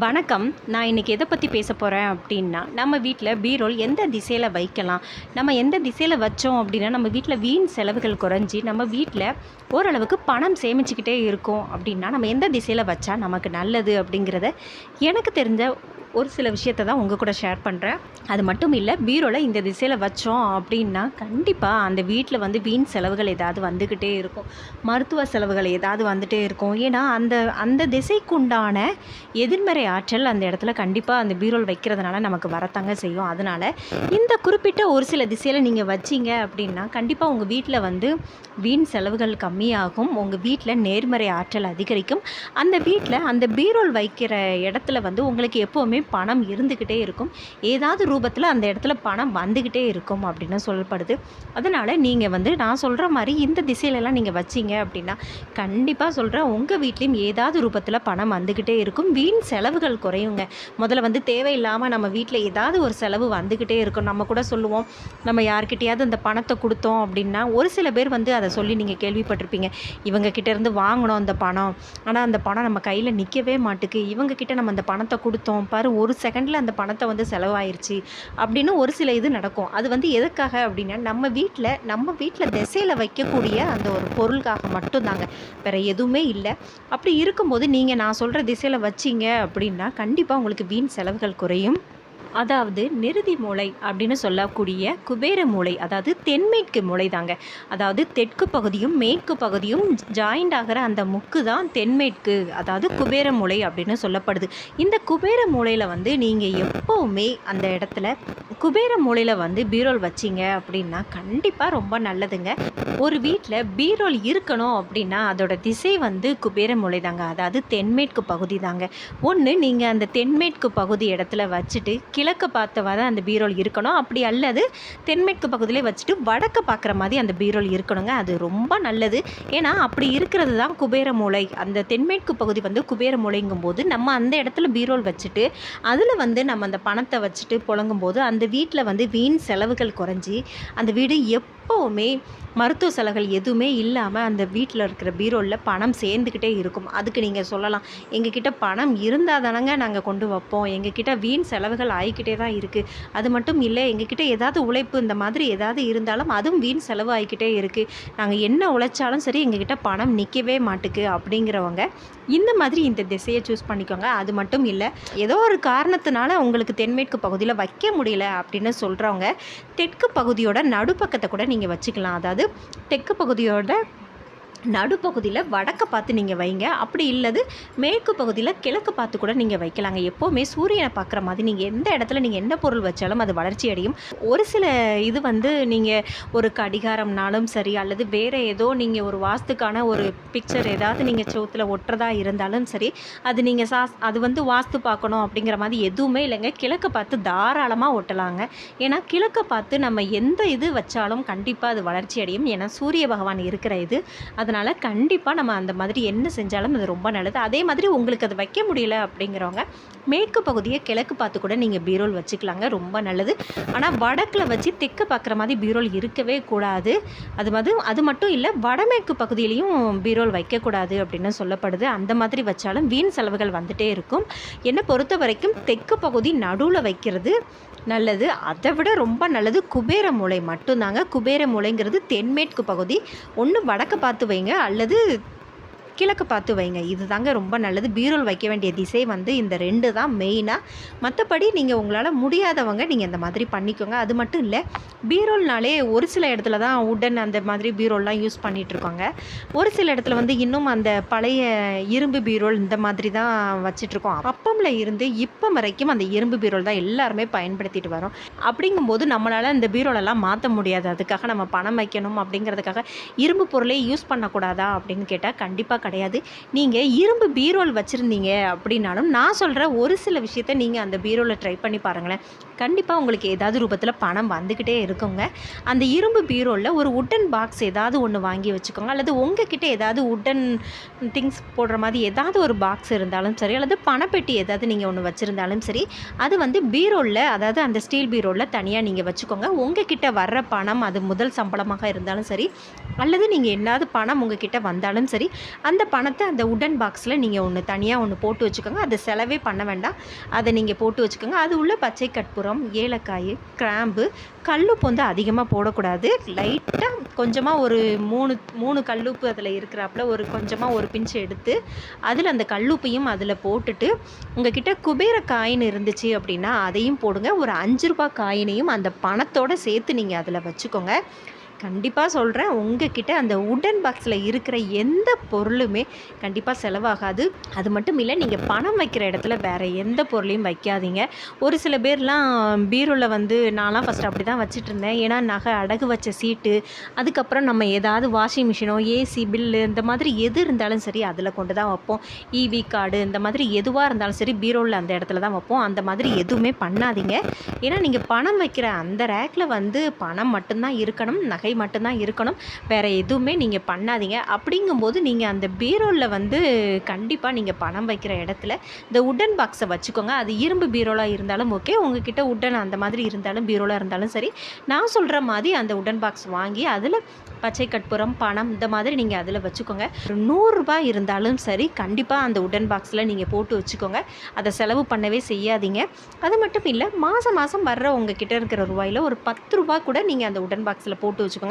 வணக்கம். நான் இன்றைக்கி எதை பற்றி பேச போகிறேன் அப்படின்னா நம்ம வீட்டில் பீரோல் எந்த திசையில் வைக்கலாம்? நம்ம எந்த திசையில் வச்சோம் அப்படின்னா நம்ம வீட்டில் வீண் செலவுகள் குறைஞ்சி நம்ம வீட்டில் ஓரளவுக்கு பணம் சேமிச்சுக்கிட்டே இருக்கோம் அப்படின்னா நம்ம எந்த திசையில் வச்சா நமக்கு நல்லது அப்படிங்கிறத எனக்கு தெரிஞ்ச ஒரு சில விஷயத்தை தான் உங்கள் கூட ஷேர் பண்ணுறேன் அது மட்டும் இல்லை பீரோவில் இந்த திசையில் வச்சோம் அப்படின்னா கண்டிப்பாக அந்த வீட்டில் வந்து வீண் செலவுகள் ஏதாவது வந்துக்கிட்டே இருக்கும். மருத்துவ செலவுகள் ஏதாவது வந்துகிட்டே இருக்கும். ஏன்னா அந்த அந்த திசைக்குண்டான எதிர்மறை ஆற்றல் அந்த இடத்துல கண்டிப்பாக அந்த பீரோல் வைக்கிறதுனால நமக்கு வரத்தாங்க செய்யும். அதனால் இந்த குறிப்பிட்ட ஒரு சில திசையில் நீங்கள் வச்சிங்க அப்படின்னா கண்டிப்பாக உங்கள் வீட்டில் வந்து வீண் செலவுகள் கம்மியாகும். உங்கள் வீட்டில் நேர்மறை ஆற்றல் அதிகரிக்கும். அந்த வீட்டில் அந்த பீரோல் வைக்கிற இடத்துல வந்து உங்களுக்கு எப்போவுமே பணம் இருந்துக்கிட்டே இருக்கும். ஏதாவது ரூபத்தில் அந்த இடத்துல பணம் வந்துக்கிட்டே இருக்கும் அப்படின்னு சொல்லப்படுது. அதனால் நீங்கள் வந்து நான் சொல்கிற மாதிரி இந்த திசையிலலாம் நீங்கள் வச்சீங்க அப்படின்னா கண்டிப்பாக சொல்கிறேன் உங்கள் வீட்லேயும் ஏதாவது ரூபத்தில் பணம் வந்துக்கிட்டே இருக்கும். வீண் செலவுகள் குறையுங்க. முதல்ல வந்து தேவையில்லாமல் நம்ம வீட்டில் ஏதாவது ஒரு செலவு வந்துக்கிட்டே இருக்கும். நம்ம கூட சொல்லுவோம் நம்ம யார்கிட்டையாவது அந்த பணத்தை கொடுத்தோம் அப்படின்னா ஒரு சில பேர் வந்து அதை சொல்லி நீங்கள் கேள்விப்பட்டிருப்பீங்க. இவங்க கிட்டேருந்து வாங்கினோம் அந்த பணம். ஆனால் அந்த பணம் நம்ம கையில் நிற்கவே மாட்டுக்கு. இவங்க கிட்ட நம்ம அந்த பணத்தை கொடுத்தோம். பாரு ஒரு செகண்டில் அந்த பணத்தை வந்து செலவாயிருச்சு அப்படின்னு ஒரு சில இது நடக்கும். அது வந்து எதுக்காக அப்படின்னா நம்ம வீட்டில் நம்ம வீட்டில் திசையில் வைக்கக்கூடிய அந்த ஒரு பொருளுக்காக மட்டும்தாங்க. வேறு எதுவுமே இல்லை. அப்படி இருக்கும்போது நீங்கள் நான் சொல்கிற திசையில் வச்சீங்க அப்படின்னா கண்டிப்பாக உங்களுக்கு வீண் செலவுகள் குறையும். அதாவது நிறுதி மூளை அப்படின்னு சொல்லக்கூடிய குபேர மூளை அதாவது தென்மேற்கு மூளை தாங்க. அதாவது தெற்கு பகுதியும் மேற்கு பகுதியும் ஜாயிண்ட் ஆகிற அந்த முக்கு தான் தென்மேற்கு அதாவது குபேர மூளை அப்படின்னு சொல்லப்படுது. இந்த குபேர மூளையில் வந்து நீங்கள் எப்போவுமே அந்த இடத்துல குபேர மூலையில் வந்து பீரோல் வச்சிங்க அப்படின்னா கண்டிப்பாக ரொம்ப நல்லதுங்க. ஒரு வீட்டில் பீரோல் இருக்கணும் அப்படின்னா அதோட திசை வந்து குபேர மூளை தாங்க அதாவது தென்மேற்கு பகுதி தாங்க. ஒன்று நீங்கள் அந்த தென்மேற்கு பகுதி இடத்துல வச்சுட்டு கிழக்கு பார்த்தவா தான் அந்த பீரோல் இருக்கணும். அப்படி அல்லது தென்மேற்கு பகுதியிலே வச்சுட்டு வடக்கு பார்க்குற மாதிரி அந்த பீரோல் இருக்கணுங்க. அது ரொம்ப நல்லது. ஏன்னா அப்படி இருக்கிறது தான் குபேர மூலை அந்த தென்மேற்கு பகுதி வந்து குபேர மூளைங்கும் போது நம்ம அந்த இடத்துல பீரோல் வச்சுட்டு அதில் வந்து நம்ம அந்த பணத்தை வச்சுட்டு புழங்கும்போது அந்த வீட்டில் வந்து வீண் செலவுகள் குறைஞ்சி அந்த வீடு எப்போவுமே மருத்துவ செலவுகள் எதுவுமே இல்லாமல் அந்த வீட்டில் இருக்கிற பீரோவில் பணம் சேர்ந்துக்கிட்டே இருக்கும். அதுக்கு நீங்கள் சொல்லலாம். எங்ககிட்ட பணம் இருந்தால் தானங்க நாங்கள் கொண்டு வைப்போம். எங்ககிட்ட வீண் செலவுகள் ஆகிக்கிட்டே தான் இருக்குது அது மட்டும் இல்லை எங்ககிட்ட ஏதாவது உழைப்பு இந்த மாதிரி ஏதாவது இருந்தாலும் அதுவும் வீண் செலவு ஆகிக்கிட்டே இருக்குது நாங்கள் என்ன உழைச்சாலும் சரி எங்ககிட்ட பணம் நிற்கவே மாட்டுக்கு அப்படிங்கிறவங்க இந்த மாதிரி இந்த திசையை சூஸ் பண்ணிக்கோங்க. அது மட்டும் இல்லை ஏதோ ஒரு காரணத்தினால உங்களுக்கு தென்மேற்கு பகுதியில் வைக்க முடியல அப்படின்னு சொல்கிறவங்க தெற்கு பகுதியோட நடுப்பக்கத்தை கூட நீங்கள் வச்சுக்கலாம். அதாவது தெற்கு பகுதியோட நடுப்பகுதியில் வடக்க பார்த்து நீங்கள் வைங்க. அப்படி இல்லது மேற்கு பகுதியில் கிழக்கு பார்த்து கூட நீங்கள் வைக்கலாங்க. எப்போவுமே சூரியனை பார்க்குற மாதிரி நீங்கள் எந்த இடத்துல நீங்கள் என்ன பொருள் வச்சாலும் அது வளர்ச்சி அடையும். ஒரு சில இது வந்து நீங்கள் ஒரு கடிகாரம்னாலும் சரி அல்லது வேறு ஏதோ நீங்கள் ஒரு வாஸ்துக்கான ஒரு பிக்சர் ஏதாவது நீங்கள் சோத்தில் ஒட்டுறதா இருந்தாலும் சரி அது நீங்கள் சாஸ் அது வந்து வாஸ்து பார்க்கணும் அப்படிங்கிற மாதிரி எதுவுமே இல்லைங்க. கிழக்கு பார்த்து தாராளமாக ஒட்டலாங்க. ஏன்னா கிழக்கை பார்த்து நம்ம எந்த இது வச்சாலும் கண்டிப்பாக அது வளர்ச்சி அடையும். ஏன்னா சூரிய பகவான் இருக்கிற இது. அதனால் கண்டிப்பாக நம்ம அந்த மாதிரி என்ன செஞ்சாலும் அது ரொம்ப நல்லது. அதே மாதிரி உங்களுக்கு அது வைக்க முடியல அப்படிங்கிறவங்க மேற்கு பகுதியை கிழக்கு பார்த்து கூட நீங்கள் பீரோல் வச்சுக்கலாங்க ரொம்ப நல்லது. ஆனால் வடக்கில் வச்சு தெற்கு பார்க்குற மாதிரி பீரோல் இருக்கவே கூடாது. அது மாதிரி அது மட்டும் இல்லை வடமேற்கு பகுதியிலையும் பீரோல் வைக்கக்கூடாது அப்படின்னு சொல்லப்படுது. அந்த மாதிரி வச்சாலும் வீண் செலவுகள் வந்துட்டே இருக்கும். என்னை பொறுத்த வரைக்கும் தெற்கு பகுதி நடுவில் வைக்கிறது நல்லது. அதை விட ரொம்ப நல்லது குபேர மூலை மட்டும்தாங்க. குபேர மூலைங்கிறது தென்மேற்கு பகுதி. ஒன்று வடக்கு பார்த்து வைங்க அல்லது கிழக்கு பார்த்து வைங்க. இது தாங்க ரொம்ப நல்லது. பீரோல் வைக்க வேண்டிய திசை வந்து இந்த ரெண்டு தான் மெயினாக மற்றபடி நீங்கள் உங்களால் முடியாதவங்க நீங்கள் இந்த மாதிரி பண்ணிக்கோங்க. அது மட்டும் இல்லை பீரோல்னாலே ஒரு சில இடத்துல தான் உடன் அந்த மாதிரி பீரோல்லாம் யூஸ் பண்ணிகிட்ருக்கோங்க ஒரு சில இடத்துல வந்து இன்னும் அந்த பழைய இரும்பு பீரோல் இந்த மாதிரி தான் வச்சிட்ருக்கோம் அப்பமில் இருந்து இப்போ வரைக்கும் அந்த இரும்பு பீரோல் தான் எல்லாருமே பயன்படுத்திட்டு வரோம். அப்படிங்கும்போது நம்மளால் இந்த பீரோலெல்லாம் மாற்ற முடியாது. அதுக்காக நம்ம பணம் வைக்கணும் அப்படிங்கிறதுக்காக இரும்பு பொருளே யூஸ் பண்ணக்கூடாதா அப்படின்னு கேட்டால் கண்டிப்பாக கிடையாது. நீங்கள் இரும்பு பீரோல் வச்சுருந்தீங்க அப்படின்னாலும் நான் சொல்கிற ஒரு சில விஷயத்த நீங்கள் அந்த பீரோவில் ட்ரை பண்ணி பாருங்களேன். கண்டிப்பாக உங்களுக்கு ஏதாவது ரூபத்தில் பணம் வந்துக்கிட்டே இருக்குங்க. அந்த இரும்பு பீரோவில் ஒரு உட்டன் பாக்ஸ் ஏதாவது ஒன்று வாங்கி வச்சுக்கோங்க. அல்லது உங்ககிட்ட ஏதாவது உட்டன் திங்ஸ் போடுற மாதிரி ஏதாவது ஒரு பாக்ஸ் இருந்தாலும் சரி அல்லது பணப்பெட்டி ஏதாவது நீங்கள் ஒன்று வச்சுருந்தாலும் சரி அது வந்து பீரோவில் அதாவது அந்த ஸ்டீல் பீரோவில் தனியாக நீங்கள் வச்சுக்கோங்க. உங்ககிட்ட வர்ற பணம் அது முதல் சம்பளமாக இருந்தாலும் சரி அல்லது நீங்கள் என்னாவது பணம் உங்ககிட்ட வந்தாலும் சரி அந்த பணத்தை அந்த உடன் பாக்ஸில் நீங்கள் ஒன்று தனியாக ஒன்று போட்டு வச்சுக்கோங்க. அதை செலவே பண்ண வேண்டாம். அதை நீங்கள் போட்டு வச்சுக்கோங்க. அது உள்ள பச்சை கற்பூரம் ஏலக்காய் கிராம்பு கல்லுப்பு வந்து அதிகமாக போடக்கூடாது. லைட்டாக கொஞ்சமாக ஒரு மூணு மூணு கல்லுப்பு அதில் இருக்கிறாப்புல ஒரு கொஞ்சமாக ஒரு பிஞ்சு எடுத்து அதில் அந்த கல்லுப்பையும் அதில் போட்டுட்டு உங்ககிட்ட குபேர காயின் இருந்துச்சு அப்படின்னா அதையும் போடுங்க. ஒரு அஞ்சு ரூபா காயினையும் அந்த பணத்தோட சேர்த்து நீங்கள் அதில் வச்சுக்கோங்க. கண்டிப்பாக சொல்கிறேன் உங்ககிட்ட அந்த உடன் பாக்ஸில் இருக்கிற எந்த பொருளுமே கண்டிப்பாக செலவாகாது. அது மட்டும் இல்லை நீங்கள் பணம் வைக்கிற இடத்துல வேறு எந்த பொருளையும் வைக்காதீங்க. ஒரு சில பேர்லாம் பீரோவில் வந்து நான்லாம் ஃபஸ்ட் அப்படி தான் வச்சுட்டு இருந்தேன் ஏன்னா நகை அடகு வச்ச சீட்டு அதுக்கப்புறம் நம்ம ஏதாவது வாஷிங் மிஷினோ ஏசி பில்லு இந்த மாதிரி எது இருந்தாலும் சரி அதில் கொண்டு தான் வைப்போம். இவி கார்டு இந்த மாதிரி எதுவாக இருந்தாலும் சரி பீரோவில் அந்த இடத்துல தான் வைப்போம். அந்த மாதிரி எதுவுமே பண்ணாதீங்க. ஏன்னா நீங்கள் பணம் வைக்கிற அந்த ரேக்கில் வந்து பணம் மட்டும்தான் இருக்கணும். நகை மட்டும்தான் இருக்கணும். வேறு எதுவுமே நீங்கள் பண்ணாதீங்க. அப்படிங்கும்போது நீங்கள் அந்த பீரோவில் வந்து கண்டிப்பாக நீங்கள் பணம் வைக்கிற இடத்துல இந்த உடன் பாக்ஸை வச்சுக்கோங்க. அது இரும்பு பீரோலாக இருந்தாலும் ஓகே உங்ககிட்ட உடன் அந்த மாதிரி இருந்தாலும் பீரோலாக இருந்தாலும் சரி. நான் சொல்கிற மாதிரி அந்த உடன் பாக்ஸ் வாங்கி அதில் பச்சை கற்பூரம் பணம் இந்த மாதிரி நீங்கள் அதில் வச்சுக்கோங்க. ஒரு நூறுரூபா இருந்தாலும் சரி கண்டிப்பாக அந்த உடன் பாக்ஸில் நீங்கள் போட்டு வச்சுக்கோங்க. அதை செலவு பண்ணவே செய்யாதீங்க. அது மட்டும் இல்லை மாதம் மாதம் வர்ற உங்ககிட்ட இருக்கிற ரூபாயில் ஒரு பத்து ரூபா கூட நீங்கள் அந்த உடன் பாக்ஸில் போட்டு வச்சுக்கோங்க.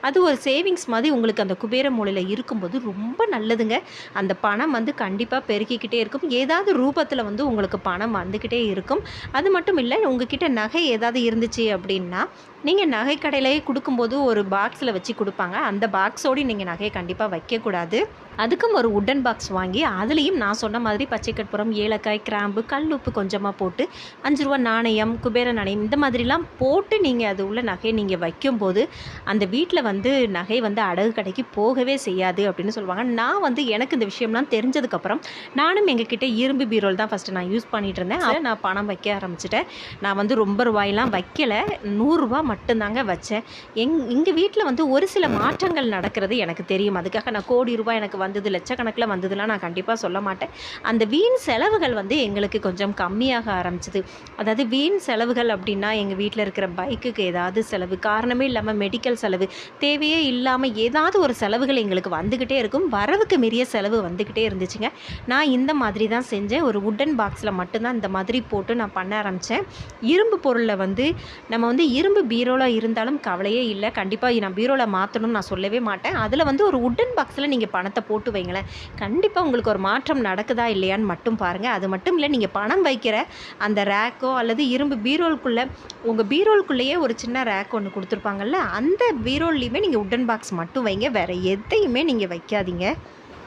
அது ஒரு சேவிங்ஸ் மாதிரி உங்களுக்கு அந்த குபேர மூலையில் இருக்கும்போது ரொம்ப நல்லதுங்க. அந்த பணம் வந்து கண்டிப்பாக பெருக்கிக்கிட்டே இருக்கும். ஏதாவது ரூபத்தில் வந்து உங்களுக்கு பணம் வந்துக்கிட்டே இருக்கும். அது மட்டும் இல்லை உங்ககிட்ட நகை ஏதாவது இருந்துச்சு அப்படின்னா நீங்கள் நகை கடையிலேயே கொடுக்கும்போது ஒரு பாக்ஸில் வச்சு கொடுப்பாங்க. அந்த பாக்ஸோடு நீங்கள் நகையை கண்டிப்பாக வைக்கக்கூடாது. அதுக்கும் ஒரு உட்டன் பாக்ஸ் வாங்கி அதுலேயும் நான் சொன்ன மாதிரி பச்சை கற்பூரம் ஏலக்காய் கிராம்பு கல் உப்பு கொஞ்சமாக போட்டு அஞ்சு ரூபா நாணயம் குபேர நாணயம் இந்த மாதிரிலாம் போட்டு நீங்கள் அது உள்ள நகையை நீங்கள் வைக்கும்போது அந்த வீட்டில் வந்து நகை வந்து அடகு கடைக்கு போகவே செய்யாது அப்படின்னு சொல்லுவாங்க. நான் வந்து எனக்கு இந்த விஷயம்லாம் தெரிஞ்சதுக்கப்புறம் நானும் எங்ககிட்ட இரும்பு பீரோல் தான் ஃபஸ்ட்டு நான் யூஸ் பண்ணிகிட்டு இருந்தேன். அதில் நான் பணம் வைக்க ஆரம்பிச்சிட்டேன். நான் வந்து ரொம்ப ரூபாயெலாம் வைக்கலை. நூறுரூவா மட்டும்தாங்க வச்சேன். எங் எங்கள் வீட்டில் வந்து ஒரு சில மாற்றங்கள் நடக்கிறது எனக்கு தெரியும். அதுக்காக நான் கோடி ரூபாய் எனக்கு வந்தது லட்சக்கணக்கில் வந்ததுலாம் நான் கண்டிப்பாக சொல்ல மாட்டேன். அந்த வீண் செலவுகள் வந்து எங்களுக்கு கொஞ்சம் கம்மியாக ஆரம்பிச்சது. அதாவது வீண் செலவுகள் அப்படின்னா எங்கள் வீட்டில் இருக்கிற பைக்குக்கு ஏதாவது செலவு காரணமே இல்லாமல் மெடிக்கல் செலவு தேவையே இல்லாமல் ஏதாவது ஒரு செலவுகள் எங்களுக்கு வந்துக்கிட்டே இருக்கும். வரவுக்கு மீறிய செலவு வந்துக்கிட்டே இருந்துச்சுங்க. நான் இந்த மாதிரி தான் செஞ்சேன். ஒரு உட்டன் பாக்ஸில் மட்டும்தான் இந்த மாதிரி போட்டு நான் பண்ண ஆரம்பித்தேன் இரும்பு பொருளில் வந்து நம்ம வந்து இரும்பு பீரோவில் இருந்தாலும் கவலையே இல்லை. கண்டிப்பாக நான் பீரோவில் மாற்றணும்னு நான் சொல்லவே மாட்டேன். அதில் வந்து ஒரு உட்டன் பாக்ஸில் நீங்கள் பணத்தை போட்டு வைங்களேன். கண்டிப்பாக உங்களுக்கு ஒரு மாற்றம் நடக்குதா இல்லையான்னு மட்டும் பாருங்கள் அது மட்டும் இல்லை நீங்கள் பணம் வைக்கிற அந்த ரேக்கோ அல்லது இரும்பு பீரோலுக்குள்ளே உங்கள் பீரோலுக்குள்ளேயே ஒரு சின்ன ரேக் ஒன்று கொடுத்துருப்பாங்கல்ல அந்த பீரோல்லையுமே நீங்கள் உட்டன் பாக்ஸ் மட்டும் வைங்க. வேறு எதையுமே நீங்கள் வைக்காதீங்க.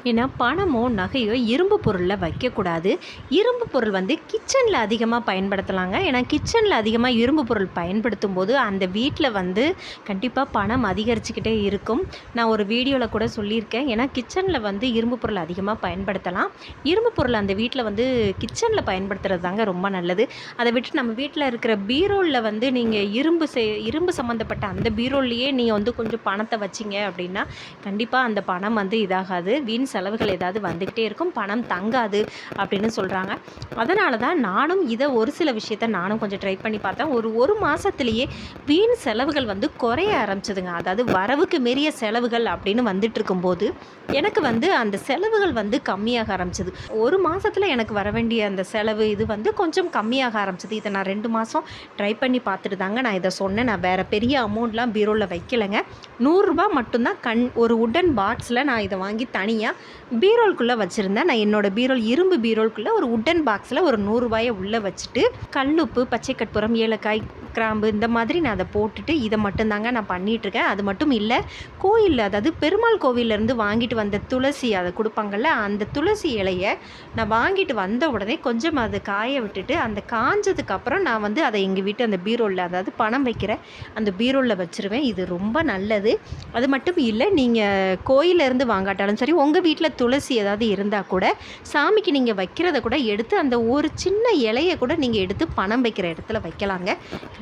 ஏன்னா பணமோ நகையோ இரும்பு பொருளில் வைக்கக்கூடாது இரும்பு பொருள் வந்து கிச்சனில் அதிகமாக பயன்படுத்தலாங்க. ஏன்னா கிச்சனில் அதிகமாக இரும்பு பொருள் பயன்படுத்தும் போது அந்த வீட்டில் வந்து கண்டிப்பாக பணம் அதிகரிச்சுக்கிட்டே இருக்கும். நான் ஒரு வீடியோவில் கூட சொல்லியிருக்கேன். ஏன்னா கிச்சனில் வந்து இரும்பு பொருள் அதிகமாக பயன்படுத்தலாம். இரும்பு பொருள் அந்த வீட்டில் வந்து கிச்சனில் பயன்படுத்துறது தாங்க ரொம்ப நல்லது. அதை விட்டு நம்ம வீட்டில் இருக்கிற பீரோலில் வந்து நீங்கள் இரும்பு செ இரும்பு சம்மந்தப்பட்ட அந்த பீரோல்லையே நீங்கள் வந்து கொஞ்சம் பணத்தை வச்சிங்க அப்படின்னா கண்டிப்பாக அந்த பணம் வந்து இதாகாது. வீண் செலவுகள் ஏதாவது வந்துக்கிட்டே இருக்கும். பணம் தங்காது அப்படின்னு சொல்கிறாங்க அதனால தான் நானும் இதை ஒரு சில விஷயத்த நானும் கொஞ்சம் ட்ரை பண்ணி பார்த்தேன். ஒரு ஒரு மாதத்துலேயே வீண் செலவுகள் வந்து குறைய ஆரம்பிச்சதுங்க. அதாவது வரவுக்கு மீறிய செலவுகள் அப்படின்னு வந்துட்டு இருக்கும்போது எனக்கு வந்து அந்த செலவுகள் வந்து கம்மியாக ஆரம்பிச்சது. ஒரு மாதத்தில் எனக்கு வர வேண்டிய அந்த செலவு இது வந்து கொஞ்சம் கம்மியாக ஆரம்பிச்சது. இதை நான் ரெண்டு மாதம் ட்ரை பண்ணி பார்த்துட்டு தாங்க நான் இதை சொன்னேன். நான் வேறு பெரிய அமௌண்ட்லாம் பீரோவில் வைக்கலைங்க. நூறுரூபா மட்டும்தான் கண் ஒரு உடன் பாக்ஸில் நான் இதை வாங்கி தனியாக பீரோல்குள்ளே வச்சுருந்தேன். நான் என்னோட பீரோல் இரும்பு பீரோல்குள்ளே ஒரு உட்டன் பாக்ஸில் ஒரு நூறுரூவாயை உள்ளே வச்சுட்டு கல்லுப்பு பச்சை கற்பூரம் ஏலக்காய் கிராம்பு இந்த மாதிரி நான் அதை போட்டுட்டு இதை மட்டும்தாங்க நான் பண்ணிகிட்ருக்கேன் அது மட்டும் இல்லை கோயிலில் அதாவது பெருமாள் கோவிலேருந்து வாங்கிட்டு வந்த துளசி அதை கொடுப்பாங்கல்ல அந்த துளசி இலையை நான் வாங்கிட்டு வந்த உடனே கொஞ்சம் அதை காய விட்டுட்டு அந்த காஞ்சதுக்கு அப்புறம் நான் வந்து அதை எங்கள் வீட்டு அந்த பீரோலில் அதாவது பணம் வைக்கிற அந்த பீரோலில் வச்சுருவேன். இது ரொம்ப நல்லது. அது மட்டும் இல்லை நீங்கள் கோயிலேருந்து வாங்காட்டாலும் சரி உங்கள் வீட்டில் துளசி ஏதாவது இருந்தால் கூட சாமிக்கு நீங்கள் வைக்கிறத கூட எடுத்து அந்த ஒரு சின்ன இலையை கூட நீங்கள் எடுத்து பணம் வைக்கிற இடத்துல வைக்கலாங்க.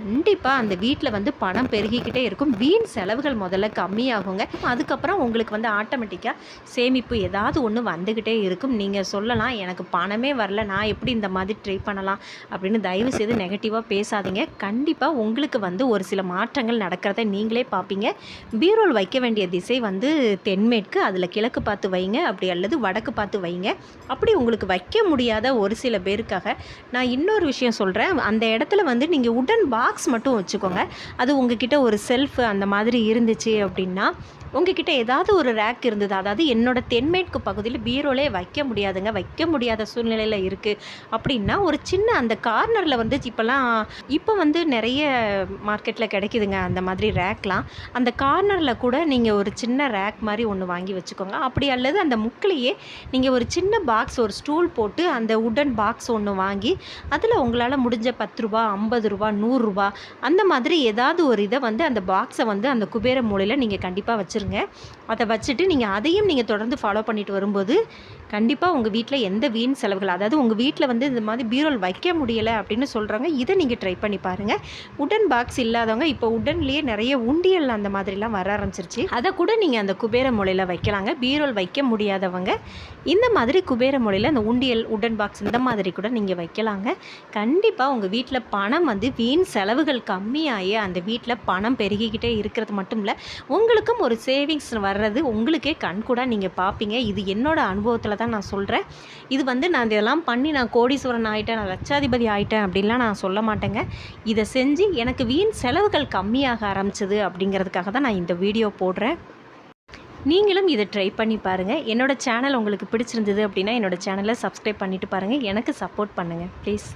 கண்டிப்பாக அந்த வீட்டில் வந்து பணம் பெருகிக்கிட்டே இருக்கும். வீண் செலவுகள் முதல்ல கம்மியாகுங்க. அதுக்கப்புறம் உங்களுக்கு வந்து ஆட்டோமேட்டிக்காக சேமிப்பு ஏதாவது ஒன்று வந்துக்கிட்டே இருக்கும். நீங்கள் சொல்லலாம் எனக்கு பணமே வரல நான் எப்படி இந்த மாதிரி ட்ரை பண்ணலாம் அப்படின்னு தயவு செய்து நெகட்டிவாக பேசாதீங்க. கண்டிப்பாக உங்களுக்கு வந்து ஒரு சில மாற்றங்கள் நடக்கிறத நீங்களே பார்ப்பீங்க பீரோல் வைக்க வேண்டிய திசை வந்து தென்மேற்கு அதில் கிழக்கு பார்த்து வைங்க அப்படி அல்லது வடக்கு பார்த்து வைங்க. அப்படி உங்களுக்கு வைக்க முடியாத ஒரு சில பேருக்காக நான் இன்னொரு விஷயம் சொல்கிறேன் அந்த இடத்துல வந்து நீங்கள் உடன் பா பாக்ஸ் மட்டும் வச்சுக்கோங்க. அது உங்ககிட்ட ஒரு செல்ஃப் அந்த மாதிரி இருந்துச்சு அப்படின்னா உங்ககிட்ட ஏதாவது ஒரு ரேக் இருந்தது? அதாவது என்னோட தென்மேற்கு பகுதியில் பீரோலே வைக்க முடியாதுங்க. வைக்க முடியாத சூழ்நிலையில் இருக்குது அப்படின்னா ஒரு சின்ன அந்த கார்னரில் வந்து இப்போல்லாம் இப்போ வந்து நிறைய மார்க்கெட்டில் கிடைக்குதுங்க அந்த மாதிரி ரேக்லாம் அந்த கார்னரில் கூட நீங்கள் ஒரு சின்ன ரேக் மாதிரி ஒன்று வாங்கி வச்சுக்கோங்க. அப்படி அல்லது அந்த முக்கிலேயே நீங்கள் ஒரு சின்ன பாக்ஸ் ஒரு ஸ்டூல் போட்டு அந்த உடன் பாக்ஸ் ஒன்று வாங்கி அதில் உங்களால் முடிஞ்ச பத்து ரூபா ஐம்பது ரூபா நூறுரூபா அந்த மாதிரி ஏதாவது ஒரு இதை வந்து அந்த பாக்ஸை வந்து அந்த குபேர மூலையில் நீங்கள் கண்டிப்பாக வச்சு வச்சுருங்க. அதை வச்சுட்டு நீங்கள் அதையும் நீங்கள் தொடர்ந்து ஃபாலோ பண்ணிட்டு வரும்போது கண்டிப்பாக உங்கள் வீட்டில் எந்த வீண் செலவுகள் அதாவது உங்கள் வீட்டில் வந்து இந்த மாதிரி பீரோல் வைக்க முடியலை அப்படின்னு சொல்கிறாங்க இதை நீங்கள் ட்ரை பண்ணி பாருங்கள் உடன் பாக்ஸ் இல்லாதவங்க இப்போ உடன்லேயே நிறைய உண்டியல் அந்த மாதிரிலாம் வர ஆரம்பிச்சிருச்சு. அதை கூட நீங்கள் அந்த குபேர மூலையில் வைக்கலாங்க. பீரோல் வைக்க முடியாதவங்க இந்த மாதிரி குபேர மூலையில் அந்த உண்டியல் உடன் பாக்ஸ் இந்த மாதிரி கூட நீங்கள் வைக்கலாங்க. கண்டிப்பாக உங்கள் வீட்டில் பணம் வந்து வீண் செலவுகள் கம்மியாகி அந்த வீட்டில் பணம் பெருகிக்கிட்டே இருக்கிறது மட்டும் இல்லை உங்களுக்கும் ஒரு சேவிங்ஸ் வர்றது உங்களுக்கே கண்கூடாக நீங்கள் பார்ப்பீங்க இது என்னோட அனுபவத்தில் தான் நான் சொல்கிறேன் இது வந்து நான் இதெல்லாம் பண்ணி நான் கோடீஸ்வரன் ஆகிட்டேன் நான் லட்சாதிபதி ஆகிட்டேன் அப்படின்லாம் நான் சொல்ல மாட்டேங்க. இதை செஞ்சு எனக்கு வீண் செலவுகள் கம்மியாக ஆரம்பிச்சது அப்படிங்கிறதுக்காக தான் நான் இந்த வீடியோ போடுறேன். நீங்களும் இதை ட்ரை பண்ணி பாருங்கள் என்னோட சேனல் உங்களுக்கு பிடிச்சிருந்தது அப்படின்னா என்னோட சேனலை சப்ஸ்கிரைப் பண்ணிட்டு பாருங்கள் எனக்கு சப்போர்ட் பண்ணுங்கள் ப்ளீஸ்